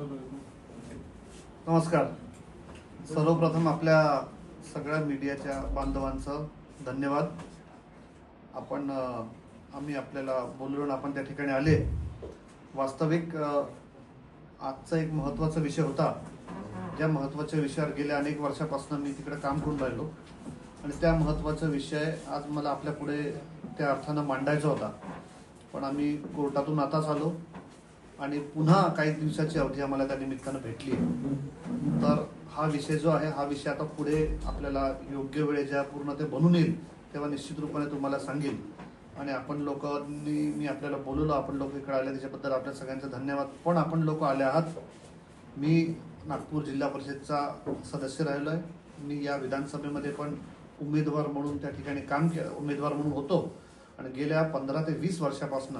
नमस्कार. सर्वप्रथम आपल्या सगळ्या मीडियाच्या बांधवांचं धन्यवाद. आपण आम्ही आपल्याला बोलवून आपण त्या ठिकाणी आले. वास्तविक आजचा एक महत्त्वाचा विषय होता. ज्या महत्त्वाच्या विषयावर गेल्या अनेक वर्षापासून मी तिकडे काम करून राहिलो. आणि त्या महत्त्वाचा विषय आज मला आपल्या पुढे त्या अर्थानं मांडायचा होता. पण आम्ही कोर्टातून आताच आलो. आणि पुन्हा काही दिवसाची अवधी आम्हाला त्या निमित्तानं भेटली. तर हा विषय जो आहे हा विषय आता पुढे आपल्याला योग्य वेळे ज्या पूर्ण ते बनून येईल तेव्हा निश्चित रूपाने तुम्हाला सांगेल आणि आपण लोकांनी मी आपल्याला बोलवलं आपण लोक इकडे आले त्याच्याबद्दल आपल्या सगळ्यांचा धन्यवाद. पण आपण लोक आले आहात. मी नागपूर जिल्हा परिषदचा सदस्य राहिलो आहे. मी या विधानसभेमध्ये पण उमेदवार म्हणून त्या ठिकाणी काम के उमेदवार म्हणून होतो. आणि गेल्या पंधरा ते वीस वर्षापासून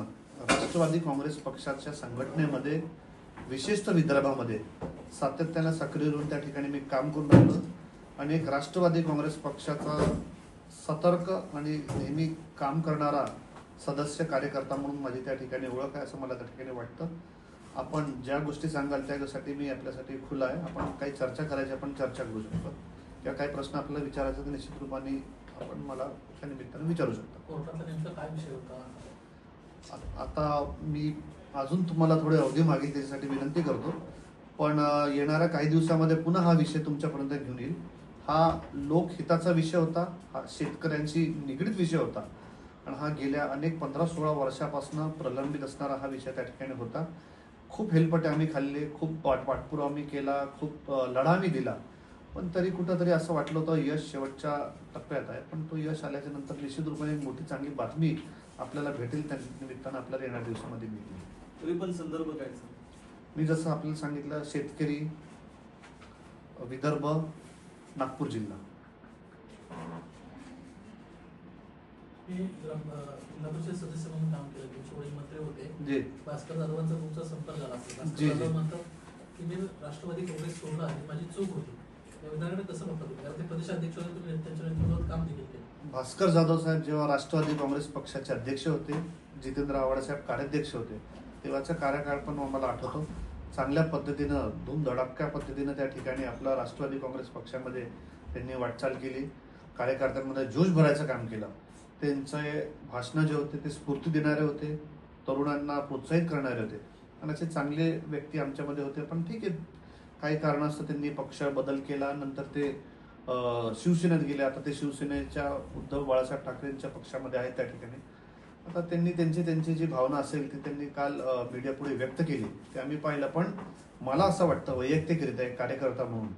राष्ट्रवादी काँग्रेस पक्षाच्या संघटनेमध्ये विशेषतः विदर्भामध्ये सातत्यानं सक्रिय होऊन त्या ठिकाणी मी काम करून राहिलो. आणि एक राष्ट्रवादी काँग्रेस पक्षाचा सतर्क आणि नेहमी काम करणारा सदस्य कार्यकर्ता म्हणून माझी त्या ठिकाणी ओळख आहे असं मला त्या ठिकाणी वाटतं. आपण ज्या गोष्टी सांगाल त्यासाठी मी आपल्यासाठी खुला आहे. आपण काही चर्चा करायची आपण चर्चा करू शकतो. किंवा काही प्रश्न आपल्याला विचारायचा तर निश्चित रूपाने आपण मला त्या निमित्तानं विचारू शकता. नेमका काय विषय होता? आता मी अजून तुम्हाला थोडी अवधी मागेल त्याच्यासाठी विनंती करतो. पण येणाऱ्या काही दिवसामध्ये पुन्हा हा विषय तुमच्यापर्यंत घेऊन येईल. हा लोकहिताचा विषय होता हा शेतकऱ्यांशी निगडीत विषय होता. आणि हा गेल्या अनेक पंधरा सोळा वर्षापासून प्रलंबित असणारा हा विषय त्या ठिकाणी होता. खूप हेलपटे आम्ही खाल्ले खूप पाठ पाठपुरावा आम्ही केला खूप लढा आम्ही दिला. पण तरी कुठंतरी असं वाटलं होतं यश शेवटच्या टप्प्यात आहे. पण तो यश आल्याच्यानंतर निश्चित रूपाने एक मोठी चांगली बातमी आपल्याला भेटेल त्या निमित्तानं आपल्याला येणाऱ्या दिवसामध्ये मिळेल तरी पण संदर्भ काय सर? मी जसं आपल्याला सांगितलं शेतकरी विदर्भ नागपूर जिल्हा. मी सदस्य म्हणून काम केलं तुमचे वडील मंत्री होते. जे. भास्कर जाधवांचा तुमचा संपर्क झाला असेल. भास्कर जी, जी. जाधव म्हणतात की मी राष्ट्रवादी काँग्रेस सोडला आणि माझी चूक होती. भास्कर जाधव साहेब जेव्हा राष्ट्रवादी काँग्रेस पक्षाचे अध्यक्ष होते जितेंद्र आव्हाड साहेब कार्याध्यक्ष होते तेव्हाचा कार्यकाळ पण आम्हाला आठवतो. चांगल्या पद्धतीनं धूमधडाक्या पद्धतीनं त्या ठिकाणी आपला राष्ट्रवादी काँग्रेस पक्षामध्ये त्यांनी वाटचाल केली. कार्यकर्त्यांमध्ये जोश भरायचं काम केलं. त्यांचे भाषणं जे होते ते स्फूर्ती देणारे होते तरुणांना प्रोत्साहित करणारे होते. आणि असे चांगले व्यक्ती आमच्यामध्ये होते पण ठीक आहे काही कारणास्तव त्यांनी पक्ष बदल केला नंतर ते शिवसेनेत गेले. आता ते शिवसेनेच्या उद्धव बाळासाहेब ठाकरेंच्या पक्षामध्ये आहेत त्या ठिकाणी. आता त्यांनी त्यांची त्यांची जी भावना असेल ती त्यांनी काल मीडियापुढे पुढे व्यक्त केली. ते आम्ही पाहिलं पण मला असं वाटतं वैयक्तिकरित्या एक कार्यकर्ता म्हणून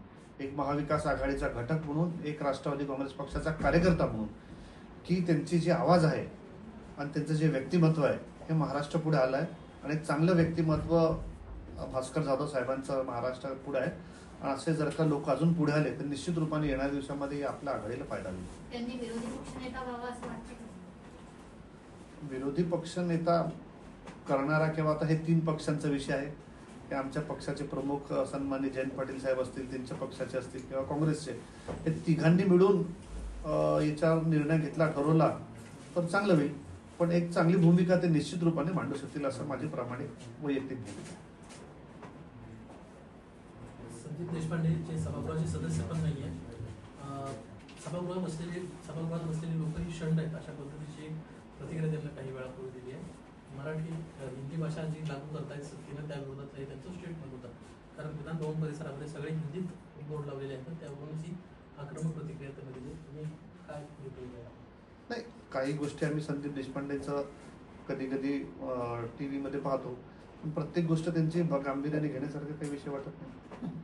एक महाविकास आघाडीचा घटक म्हणून एक राष्ट्रवादी काँग्रेस पक्षाचा कार्यकर्ता म्हणून की त्यांची जी आवाज आहे आणि त्यांचं जे व्यक्तिमत्व आहे हे महाराष्ट्र पुढे आलं आहे आणि एक चांगलं व्यक्तिमत्व भास्कर जाधव साहेबांचं महाराष्ट्र पुढे आहे. आणि असे जर का लोक अजून पुढे आले तर निश्चित रूपाने येणाऱ्या दिवसामध्ये आपल्या आघाडीला फायदा होईल. विरोधी का? पक्ष नेता करणारा किंवा आता हे तीन पक्षांचा विषय आहे. हे आमच्या पक्षाचे प्रमुख अ, सन्माननीय जयंत पाटील साहेब असतील त्यांच्या पक्षाचे असतील किंवा काँग्रेसचे. हे तिघांनी मिळून याच्यावर निर्णय घेतला ठरवला तर चांगलं होईल. पण एक चांगली भूमिका ते निश्चित रूपाने मांडू शकतील असं माझी प्रामाणिक वैयक्तिक भूमिका अजित देशपांडे जे सभागृहाचे सदस्य पण नाही आहे सभागृहात बसलेले सभागृहात बसलेले लोकही शंड आहेत अशा पद्धतीची प्रतिक्रिया त्यांना काही वेळापूर्वी दिली आहे. मराठी हिंदी भाषा जी लागू करतायत सक्तीनं त्याविरोधात हे त्यांचं स्टेटमेंट होतं. कारण विधान भवन परिसरामध्ये सगळे हिंदीत बोर्ड लावलेले आहेत त्यावरून ही आक्रमक प्रतिक्रिया त्यांना दिली. तुम्ही काय नाही काही गोष्टी आम्ही संदीप देशपांडेंचा कधी कधी टी व्हीमध्ये पाहतो. पण प्रत्येक गोष्ट त्यांची गांभीर्याने घेण्यासारखे काही विषय वाटत नाही.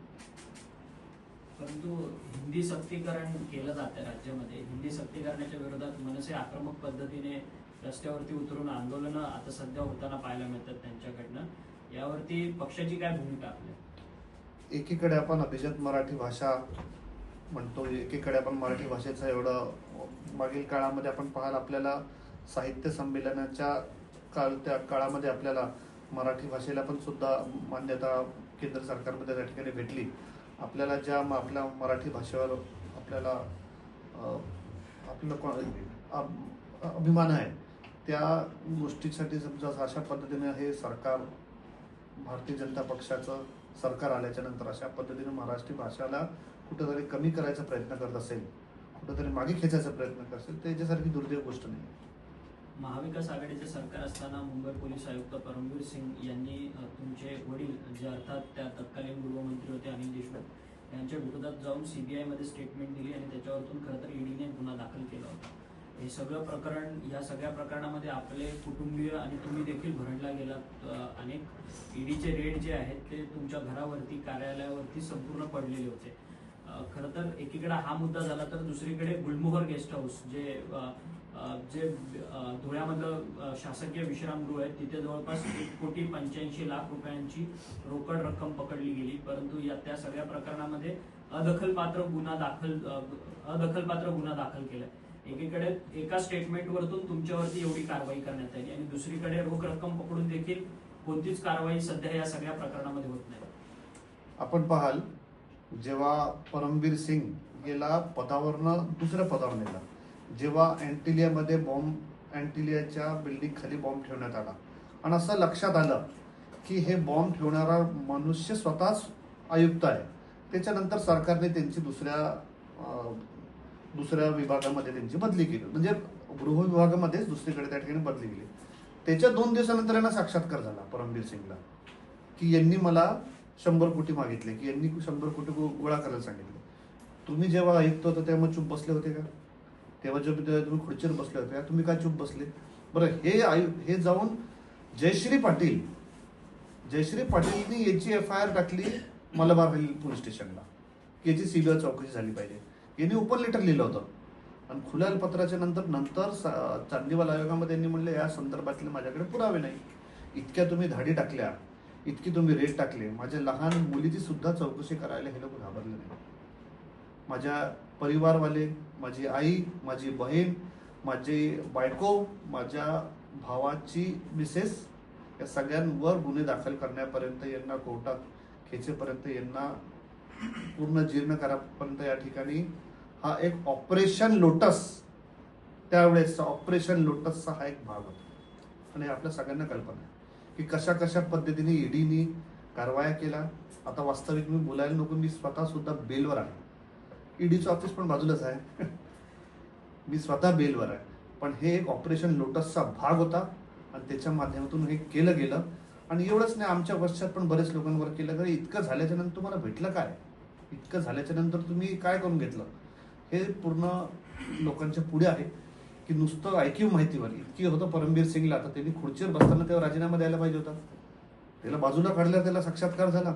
परंतु हिंदी सक्तीकरण केलं जातं राज्यामध्ये. हिंदी सक्तीकरणाच्या विरोधात मनसे आक्रमक पद्धतीने रस्त्यावरती उतरून आंदोलनं आता सध्या होताना पाहायला मिळतात त्यांच्याकडनं. यावरती पक्षाची काय भूमिका आपल्या? एकीकडे आपण अभिजात मराठी भाषा म्हणतो एकीकडे आपण मराठी भाषेचा एवढं मागील काळामध्ये आपण पाहाल आपल्याला साहित्य संमेलनाच्या काळ त्या काळामध्ये आपल्याला मराठी भाषेला पण सुद्धा मान्यता केंद्र सरकारमध्ये त्या ठिकाणी भेटली. आपल्याला ज्या आपल्या मराठी भाषेवर आपल्याला आपलं को- अभिमान आहे त्या गोष्टीसाठी समजा अशा पद्धतीने हे सरकार भारतीय जनता पक्षाचं सरकार आल्याच्यानंतर अशा पद्धतीने महाराष्ट्री भाषाला कुठेतरी कमी करायचा प्रयत्न करत असेल कुठेतरी मागे खेचायचा प्रयत्न करत असेल त्याच्यासारखी दुर्दैव गोष्ट नाही. महाविकास आघाडीचे सरकार असताना मुंबई पोलीस आयुक्त परमवीर सिंग यांनी तुमचे वडील जे अर्थात त्या तत्कालीन गृहमंत्री होते यांच्या विरोधात जाऊन सीबीआयमध्ये स्टेटमेंट दिली आणि त्याच्यावरतून खरं तर ईडीने गुन्हा दाखल केला होता. हे सगळं प्रकरण या सगळ्या प्रकरणामध्ये आपले कुटुंबीय आणि तुम्ही देखील भरणला गेलात. अनेक ईडीचे रेड जे आहेत ते तुमच्या घरावरती कार्यालयावरती संपूर्ण पडलेले होते. खरं तर एकीकडे हा मुद्दा झाला तर दुसरीकडे गुलमोहर गेस्ट हाऊस जे जे धुळ्यामधलं शासकीय विश्रामगृह आहे तिथे जवळपास एक कोटी पंच्याऐंशी लाख रुपयांची रोकड रक्कम पकडली गेली. परंतु या त्या सगळ्या प्रकरणामध्ये अदखलपात्र गुन्हा दाखल अदखलपात्र गुन्हा दाखल केलाय. एकीकडे एका स्टेटमेंटवरतून तुमच्यावरती एवढी कारवाई करण्यात आली आणि दुसरीकडे रोख रक्कम पकडून देखील कोणतीच कारवाई सध्या या सगळ्या प्रकरणामध्ये होत नाही. आपण पाहाल जेव्हा परमवीर सिंग गेला पदावरनं दुसऱ्या पदावर नेला. जेव्हा अँटिलियामध्ये बॉम्ब अँटिलियाच्या बिल्डिंग खाली बॉम्ब ठेवण्यात आला. आणि असं लक्षात आलं की हे बॉम्ब ठेवणारा मनुष्य स्वतःच आयुक्त आहे. त्याच्यानंतर सरकारने त्यांची दुसऱ्या दुसऱ्या विभागामध्ये त्यांची बदली केली. म्हणजे गृह विभागामध्येच दुसरीकडे त्या ठिकाणी बदली केली. त्याच्या दोन दिवसानंतर यांना साक्षात्कार झाला परमबीर सिंगला. की यांनी मला शंभर कोटी मागितले की यांनी शंभर कोटी गो- गोळा करायला सांगितले. तुम्ही जेव्हा आयुक्त होता तेव्हा चूप बसले होते का? तेव्हा जेव्हा तुम्ही खुर्चीवर बसले होते तुम्ही काय चूप बसले? बरं हे आयु हे जाऊन जयश्री पाटील जयश्री पाटीलनी याची एफ आय आर टाकली मलबार हिल पोलीस स्टेशनला. की याची सीबीआय चौकशी झाली पाहिजे. यांनी ओपन लेटर लिहिलं होतं. आणि खुल्या पत्राच्या नंतर नंतर सा- चांदीवाल आयोगामध्ये यांनी म्हणले या संदर्भातले माझ्याकडे पुरावे नाही. इतक्या तुम्ही धाडी टाकल्या. इतकी तुम्ही रेट टाकले. माझ्या लहान मुलीची सुद्धा चौकशी करायला हे लोक घाबरले नाही माझ्या परिवारवाले माझी आई माझी बहीण माझी बायको माझ्या भावाची मिसेस या सगळ्यांवर गुन्हे दाखल करण्यापर्यंत यांना कोर्टात खेचेपर्यंत यांना पूर्ण जीर्ण करापर्यंत या ठिकाणी हा एक ऑपरेशन लोटस त्यावेळेस ऑपरेशन लोटसचा हा एक भाग होता. आणि आपल्या सगळ्यांना कल्पना आहे की कशा कशा पद्धतीने ईडीनी कारवाया केला. आता वास्तविक मी बोलायला नको मी स्वतः सुद्धा बेलवर आहे. ईडीचं ऑफिस पण बाजूलाच आहे. मी स्वतः बेलवर आहे. पण हे एक ऑपरेशन लोटसचा भाग होता आणि त्याच्या माध्यमातून हे केलं गेलं. आणि एवढंच नाही आमच्या वर्षात पण बरेच लोकांवर केलं. तर इतकं झाल्याच्यानंतर तुम्हाला भेटलं काय? इतकं झाल्याच्यानंतर तुम्ही काय करून घेतलं? हे पूर्ण लोकांच्या पुढे आहे की नुसतं ऐकीव माहितीवर. इतकी होतं परमबीर सिंगला. तर त्यांनी खुर्चीवर बसताना तेव्हा राजीनामा द्यायला पाहिजे होता. त्याला बाजूला काढल्यावर त्याला साक्षात्कार झाला.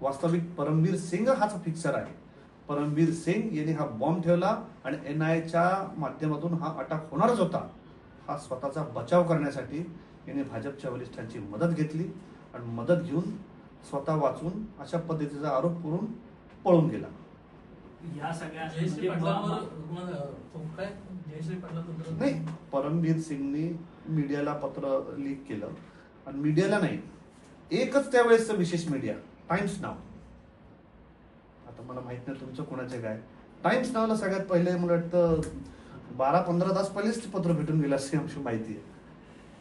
वास्तविक परमबीर सिंग हाच फिक्सर आहे. परमबीर सिंग यांनी हा बॉम्ब ठेवला आणि एन आयच्या माध्यमातून हा अटॅक होणारच होता. हा स्वतःचा बचाव करण्यासाठी याने भाजपच्या वरिष्ठांची मदत घेतली आणि मदत घेऊन स्वतः वाचून अशा पद्धतीचा आरोप करून पळून गेला. या सगळ्या जयश्री म्हणजे नाही परमबीर सिंगनी मीडियाला पत्र लीक केलं. आणि मीडियाला नाही एकच त्यावेळेसचं विशेष मीडिया टाइम्स नाव. आता मला माहीत नाही तुमचं कोणाचे काय. टाइम्स नावाला सगळ्यात पहिले मला वाटतं बारा पंधरा तास पहिलेच पत्र भेटून गेलं अशी आमची माहिती आहे.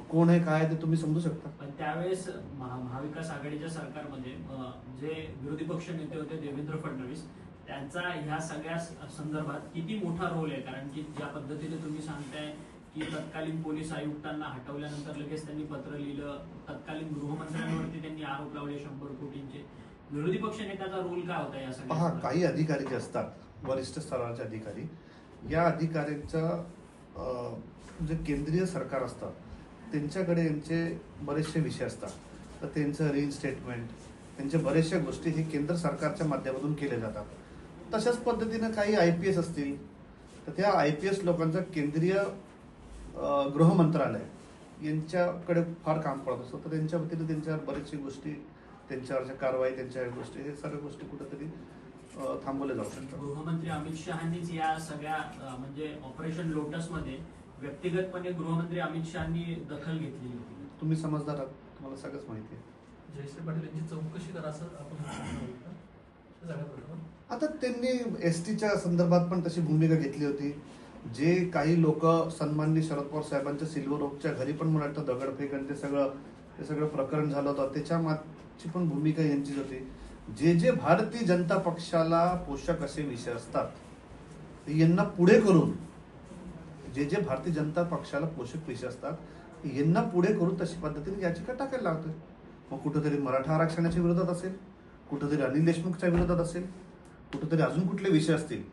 कोण आहे काय ते तुम्ही समजू शकता. पण त्यावेळेस महा- महाविकास आघाडीच्या सरकारमध्ये जे विरोधी पक्ष नेते होते देवेंद्र फडणवीस त्यांचा ह्या सगळ्या संदर्भात किती मोठा रोल आहे? कारण की ज्या पद्धतीने तुम्ही सांगताय की तत्कालीन पोलीस आयुक्तांना हटवल्यानंतर लगेच त्यांनी पत्र लिहिलं तत्कालीन गृहमंत्र्यांवरती त्यांनी आरोप लावले शंभर कोटींचे. विरोधी पक्ष नेत्याचा रोल काय होता या पहा सगळ्या? काही अधिकारी जे असतात वरिष्ठ स्तराचे अधिकारी या अधिकाऱ्यांचं अं, जे केंद्रीय सरकार असतं त्यांच्याकडे यांचे बरेचसे विषय असतात. तर त्यांचं रिइन्स्टेटमेंट त्यांच्या बऱ्याचशा गोष्टी हे केंद्र सरकारच्या माध्यमातून केले जातात. तशाच पद्धतीनं काही आय पी एस असतील तर त्या आय पी एस लोकांचं केंद्रीय अं, गृह मंत्रालय यांच्याकडे फार काम पडत असतं. तर त्यांच्या वतीने त्यांच्यावर बऱ्याचशा गोष्टी त्यांच्यावरच्या कारवाई त्यांच्या गोष्टी हे सर्व गोष्टी कुठेतरी थांबवल्या जाऊ शकतात. गृहमंत्री अमित शहानीच या सगळ्या म्हणजे ऑपरेशन लोटसमध्ये व्यक्तिगतपणे गृहमंत्री अमित शहानी दखल घेतलेली होती. तुम्ही समजदार आहात. तुम्हाला सगळंच माहिती आहे. जयश्री पाटील यांची चौकशी करा असं आपण? हे आता त्यांनी एस टीच्या संदर्भात पण तशी भूमिका घेतली होती. जे काही लोक सन्माननीय शरद पवार साहेबांच्या सिल्वर ओकच्या घरी पण मला वाटतं दगडफेक आणि ते सगळं हे सगळं प्रकरण झालं होतं. त्याच्या ची पण भूमिका यांचीच होते. जे जे भारतीय जनता पक्षाला पोषक असे विषय असतात यांना पुढे करून जे जे भारतीय जनता पक्षाला पोषक विषय असतात यांना पुढे करून तशी पद्धतीने याचिका टाकायला लागतोय. मग कुठंतरी मराठा आरक्षणाच्या विरोधात असेल कुठंतरी अनिल देशमुखच्या विरोधात असेल कुठंतरी अजून कुठले विषय असतील.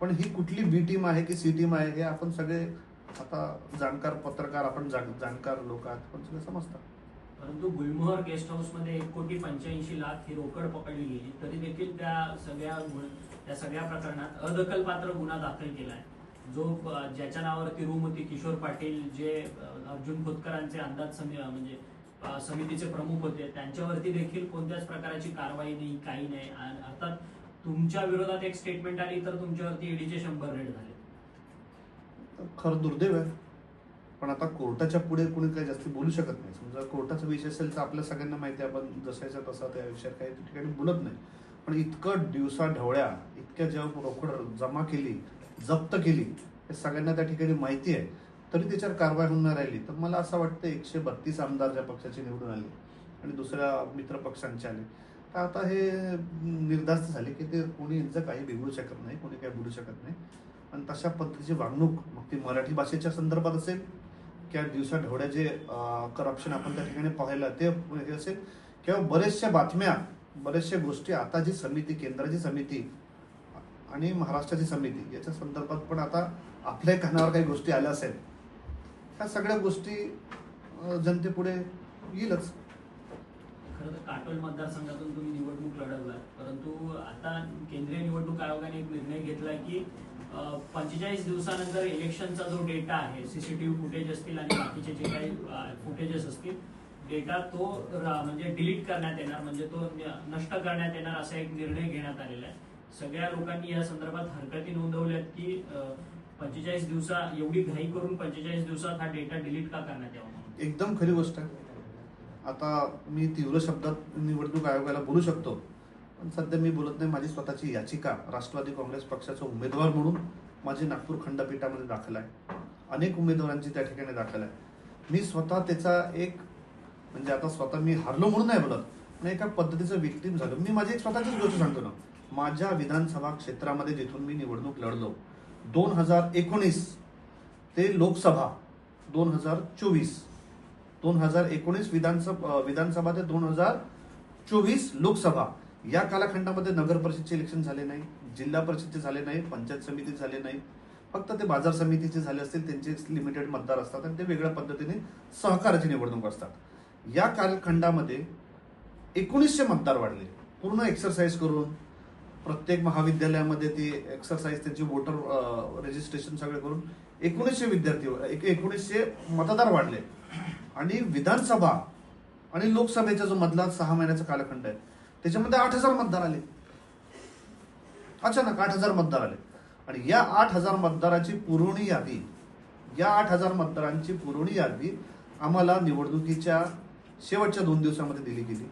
पण ही कुठली बी टीम आहे की सी टीम आहे हे आपण सगळे आता जाणकार पत्रकार आपण जाण- जाणकार लोक आहात पण सगळे समजतात. परंतु गुलमोहर गेस्ट हाऊसमध्ये एक कोटी पंच्याऐंशी लाख ही रोकड पकडली गेली. तरी देखील त्या सगळ्या त्या सगळ्या प्रकरणात अदखलपात्र गुन्हा दाखल केला आहे जो ज्याच्या नावावरती रूम होती किशोर पाटील जे अर्जुन खोतकरांचे अंदाज समी म्हणजे समितीचे प्रमुख होते त्यांच्यावरती देखील कोणत्याच प्रकारची कारवाई नाही काही नाही. अर्थात तुमच्या विरोधात एक स्टेटमेंट आली तर तुमच्यावरती ईडीचे शंभर रेड झाले. खरं दुर्दैव आहे. पण आता कोर्टाच्या पुढे कोणी काही जास्त बोलू शकत नाही. समजा कोर्टाचा विषय असेल तर आपल्या सगळ्यांना माहिती आहे आपण जसायचा तसा त्या विषयात काही ठिकाणी बोलत नाही. पण इतकं दिवसा ढवळ्या इतक्या जेव्हा रोकड जमा केली जप्त केली हे सगळ्यांना त्या ठिकाणी माहिती आहे तरी त्याच्यावर कारवाई होऊन नाही राहिली. तर मला असं वाटतं एकशे बत्तीस आमदार ज्या पक्षाचे निवडून आले आणि दुसऱ्या मित्र पक्षांचे आले. तर आता हे निर्धास्त झाले की ते कोणी यांचं काही बिघडू शकत नाही कोणी काही बोलू शकत नाही. आणि तशा पद्धतीची वागणूक मग ती मराठी भाषेच्या संदर्भात असेल किंवा दिवसाढवळ्या जे करप्शन आपण त्या ठिकाणी पाहिलं ते हे असेल. किंवा बऱ्याचशा बातम्या बऱ्याचशा गोष्टी आता जी समिती केंद्राची समिती आणि महाराष्ट्राची समिती याच्या संदर्भात पण आता आपल्या कानावर काही गोष्टी आल्या असेल. ह्या सगळ्या गोष्टी जनतेपुढे येईलच. खरं तर काटोल मतदारसंघातून तुम्ही निवडणूक लढवलात. परंतु आता केंद्रीय निवडणूक आयोगाने एक निर्णय घेतला की पंचेचाळीस दिवसानंतर इलेक्शनचा जो डेटा आहे सीसीटीव्ही फुटेज असतील आणि बाकीचे जे काही फुटेजेस असतील डेटा तो म्हणजे डिलीट करण्यात येणार म्हणजे तो नष्ट करण्यात येणार असा एक निर्णय घेण्यात आलेला आहे. सगळ्या लोकांनी या संदर्भात हरकती नोंदवल्यात की पंचेचाळीस दिवसा एवढी घाई करून पंचेचाळीस दिवसात हा डेटा डिलीट का करण्यात यावा एकदम खरी गोष्ट आहे. आता मी तीव्र शब्दात निवडणूक आयोगाला बोलू शकतो. पण सध्या मी बोलत नाही. माझी स्वतःची याचिका राष्ट्रवादी काँग्रेस पक्षाचा उमेदवार म्हणून माझी नागपूर खंडपीठामध्ये दाखल आहे. अनेक उमेदवारांची त्या ठिकाणी दाखल आहे. मी स्वतः त्याचा एक म्हणजे आता स्वतः मी हारलो म्हणून नाही बोलत पण एका पद्धतीचं विक्टीम झालं. मी माझी एक स्वतःचीच गोष्ट सांगतो ना. माझ्या विधानसभा क्षेत्रामध्ये जिथून मी निवडणूक लढलो दोन हजार एकोणीस ते लोकसभा दोन हजार चोवीस दोन हजार एकोणीस विधानसभा विधानसभा ते दोन हजार चोवीस लोकसभा या कालखंडामध्ये नगर परिषदचे इलेक्शन झाले नाही जिल्हा परिषदचे झाले नाही पंचायत समिती झाले नाही. फक्त ते बाजार समितीचे झाले असतील त्यांचे लिमिटेड मतदार असतात आणि ते वेगळ्या पद्धतीने सहकाराची निवडणूक असतात. या कालखंडामध्ये एकोणीसशे मतदार वाढले पूर्ण एक्सरसाइज करून प्रत्येक महाविद्यालयामध्ये ती एक्सरसाइज त्यांची वोटर रजिस्ट्रेशन सगळे करून एकोणीसशे विद्यार्थी एक- एकोणीसशे मतदार वाढले. आणि विधानसभा आणि लोकसभेचा जो मधला सहा महिन्याचा कालखंड आहे त्याच्यामध्ये आठ हजार मतदार आले. अचानक आठ हजार मतदार आले. आणि या आठ हजार मतदाराची पुरवणी यादी या आठ हजार मतदारांची पुरवणी यादी आम्हाला निवडणुकीच्या शेवटच्या दोन दिवसामध्ये दिली गेली.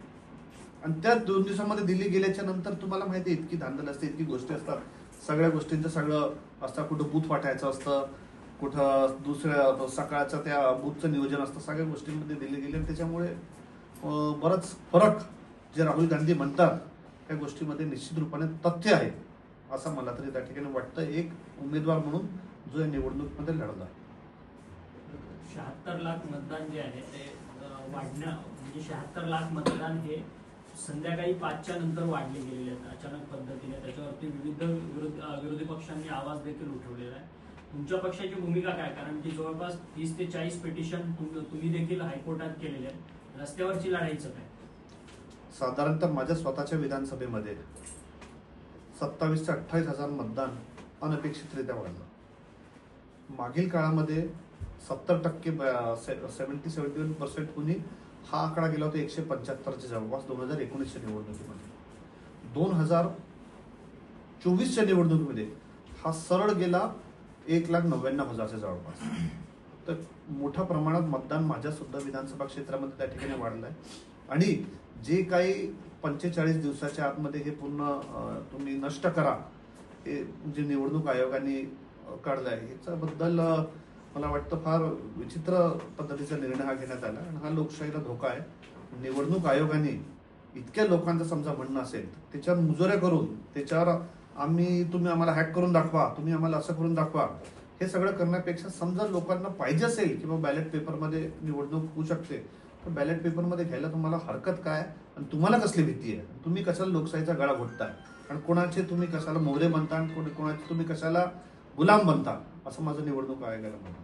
आणि त्या दोन दिवसामध्ये दिली गेल्याच्यानंतर तुम्हाला माहिती आहे इतकी धांदल असते इतकी गोष्टी असतात. सगळ्या गोष्टींचं सगळं असतं. कुठं बूथ वाटायचं असतं. कुठं दुसऱ्या सकाळचं त्या बूथचं नियोजन असतं. सगळ्या गोष्टींमध्ये दिली गेली आणि त्याच्यामुळे बरंच फरक जे राहुल गांधी म्हणतात त्या गोष्टीमध्ये निश्चित रूपाने तथ्य आहे. असं मला तरी त्या ठिकाणी वाटतं. एक उमेदवार म्हणून जो या निवडणुकीमध्ये लढला. शहात्तर लाख मतदान जे आहे ते वाढण्या म्हणजे शहात्तर लाख मतदान हे संध्याकाळी पाचच्या नंतर वाढले गेलेले आहेत अचानक पद्धतीने. त्याच्यावरती विविध विरोध विरोधी पक्षांनी आवाज देखील उठवलेला आहे. तुमच्या पक्षाची भूमिका काय? कारण की जवळपास तीस ते चाळीस पिटिशन तुम्ही देखील हायकोर्टात केलेले आहेत. रस्त्यावरची लढाईचं काय? साधारणतः माझ्या स्वतःच्या विधानसभेमध्ये सत्तावीस ते अठ्ठावीस हजार मतदान अनपेक्षितरित्या वाढलं. मागील काळामध्ये सत्तर टक्के सेव्हन्टी सेव्हन्टी वन पर्सेंट कुणी हा आकडा गेला होता एकशे पंच्याहत्तरच्या जवळपास दोन हजार एकोणीसच्या निवडणुकीमध्ये. दोन हजार चोवीसच्या निवडणुकीमध्ये हा सरळ गेला एक लाख नव्याण्णव हजारच्या जवळपास. तर मोठ्या प्रमाणात मतदान माझ्यासुद्धा विधानसभा क्षेत्रामध्ये त्या ठिकाणी वाढलं आहे आणि जे काही पंचेचाळीस दिवसाच्या आतमध्ये हे पूर्ण तुम्ही नष्ट करा हे जे निवडणूक आयोगाने काढलं आहे ह्याच्याबद्दल मला वाटतं फार विचित्र पद्धतीचा निर्णय हा घेण्यात आला. आणि हा लोकशाहीला धोका आहे. निवडणूक आयोगाने इतक्या लोकांचं समजा म्हणणं असेल त्याच्यावर मुजोऱ्या करून त्याच्यावर आम्ही तुम्ही आम्हाला हॅक करून दाखवा तुम्ही आम्हाला असं करून दाखवा हे सगळं करण्यापेक्षा समजा लोकांना पाहिजे असेल किंवा बॅलेट पेपरमध्ये निवडणूक होऊ शकते तर बॅलेट पेपरमध्ये घ्यायला तुम्हाला हरकत काय? आणि तुम्हाला कसली भीती आहे? तुम्ही कशाला लोकशाहीचा गळा घोटताय? आणि कोणाचे तुम्ही कशाला मोहरे बनता आणि कोणी- कोणाचे तुम्ही कशाला गुलाम बनता? असं माझं निवडणूक आयोगाला म्हणून